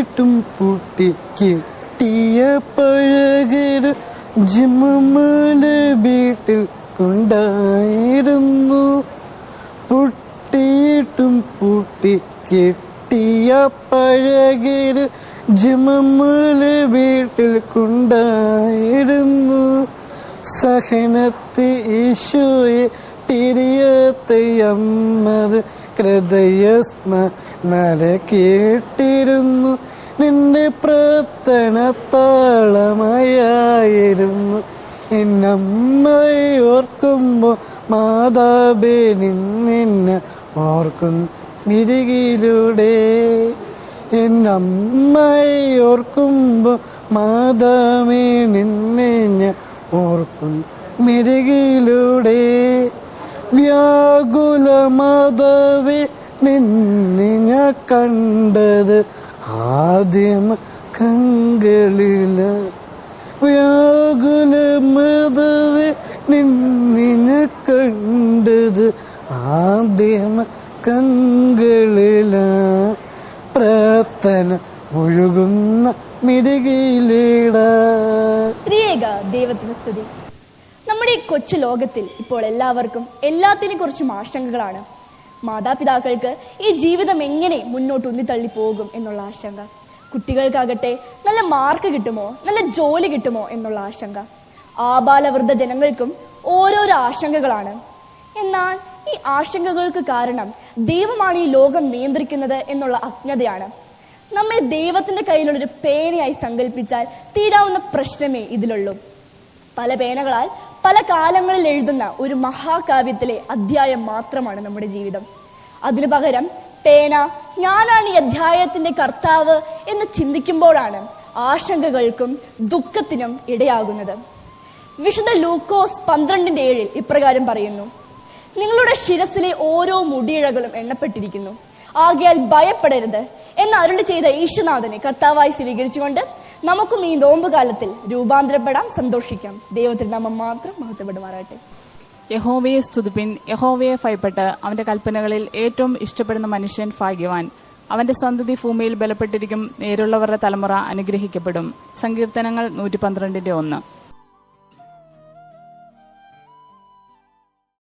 പൂട്ടിയിട്ടും പൂട്ടി കിട്ടിയ പഴകരു ജിമ്മല വീട്ടിൽ കൊണ്ടായിരുന്നു. പൊട്ടിയിട്ടും പൂട്ടി കിട്ടിയ പഴകരു ജിമ്മല വീട്ടിൽ കൊണ്ടായിരുന്നു. സഹനത്തെ ഈശോയെ പിരിയത്തയമ്മത് നര കേട്ടിരുന്നു. നിന്റെ പ്രാർത്ഥന താളമയായിരുന്നു എന്നമ്മയെ ഓർക്കുമ്പോൾ മാതാബേ നിന്നെ ഓർക്കും മിരുകിലൂടെ. എന്നമ്മയെ ഓർക്കുമ്പോൾ മാതാമേ നിന്നെ ഞാൻ ഓർക്കുന്നു മിരുകിലൂടെ. വ്യാകുല മാതാവേ നിന്നെ ഞാൻ കണ്ടത് ആദ്യം കങ്കളില വ്യാകുല മാതാവേ നിന്നെ ഞാൻ കണ്ടത് ആദ്യം കങ്കളില പ്രാർത്ഥന ഒഴുകുന്ന ത്രിയേക ദൈവത്തിന് സ്തുതി. നമ്മുടെ ഈ കൊച്ചു ലോകത്തിൽ ഇപ്പോൾ എല്ലാവർക്കും എല്ലാത്തിനെ കുറിച്ചും ആശങ്കകളാണ്. മാതാപിതാക്കൾക്ക് ഈ ജീവിതം എങ്ങനെ മുന്നോട്ട് ഉന്നിത്തള്ളി പോകും എന്നുള്ള ആശങ്ക. കുട്ടികൾക്കാകട്ടെ നല്ല മാർക്ക് കിട്ടുമോ? നല്ല ജോലി കിട്ടുമോ എന്നുള്ള ആശങ്ക. ആബാലവൃദ്ധ ജനങ്ങൾക്കും ഓരോരോ ആശങ്കകളാണ്. എന്നാൽ ഈ ആശങ്കകൾക്ക് കാരണം ദൈവമാണ് ഈ ലോകം നിയന്ത്രിക്കുന്നത് എന്നുള്ള അജ്ഞതയാണ്. നമ്മെ ദൈവത്തിന്റെ കയ്യിലുള്ളൊരു പേനയായി സങ്കല്പിച്ചാൽ തീരാവുന്ന പ്രശ്നമേ ഇതിലുള്ളൂ. പല പേനകളാൽ പല കാലങ്ങളിൽ എഴുതുന്ന ഒരു മഹാകാവ്യത്തിലെ അധ്യായം മാത്രമാണ് നമ്മുടെ ജീവിതം. അതിനു പകരം പേന ഞാനാണ് ഈ അധ്യായത്തിന്റെ കർത്താവ് എന്ന് ചിന്തിക്കുമ്പോഴാണ് ആശങ്കകൾക്കും ദുഃഖത്തിനും ഇടയാകുന്നത്. വിശുദ്ധ ലൂക്കോസ് പന്ത്രണ്ടിന്റെ ഏഴിൽ ഇപ്രകാരം പറയുന്നു നിങ്ങളുടെ ശിരസിലെ ഓരോ മുടിയിഴകളും എണ്ണപ്പെട്ടിരിക്കുന്നു. ആകയാൽ ഭയപ്പെടരുത് എന്ന് അരുളി ചെയ്ത ഈശ്വനാഥനെ കർത്താവായി സ്വീകരിച്ചുകൊണ്ട് നമുക്കും ഈ നോമ്പുകാലത്തിൽ രൂപാന്തരപ്പെടാം സന്തോഷിക്കാം. ദൈവത്തിൽ നാമം മാത്രം മഹത്വപ്പെടുമാറാട്ടെ യഹോവയെ സ്തുതിപ്പിൻ. യഹോവയെ ഭയപ്പെട്ട് അവന്റെ കൽപ്പനകളിൽ ഏറ്റവും ഇഷ്ടപ്പെടുന്ന മനുഷ്യൻ ഭാഗ്യവാൻ. അവന്റെ സന്തതി ഭൂമിയിൽ ബലപ്പെട്ടിരിക്കും. നേരുള്ളവരുടെ തലമുറ അനുഗ്രഹിക്കപ്പെടും. സങ്കീർത്തനങ്ങൾ നൂറ്റി പന്ത്രണ്ടിന്റെ ഒന്ന്.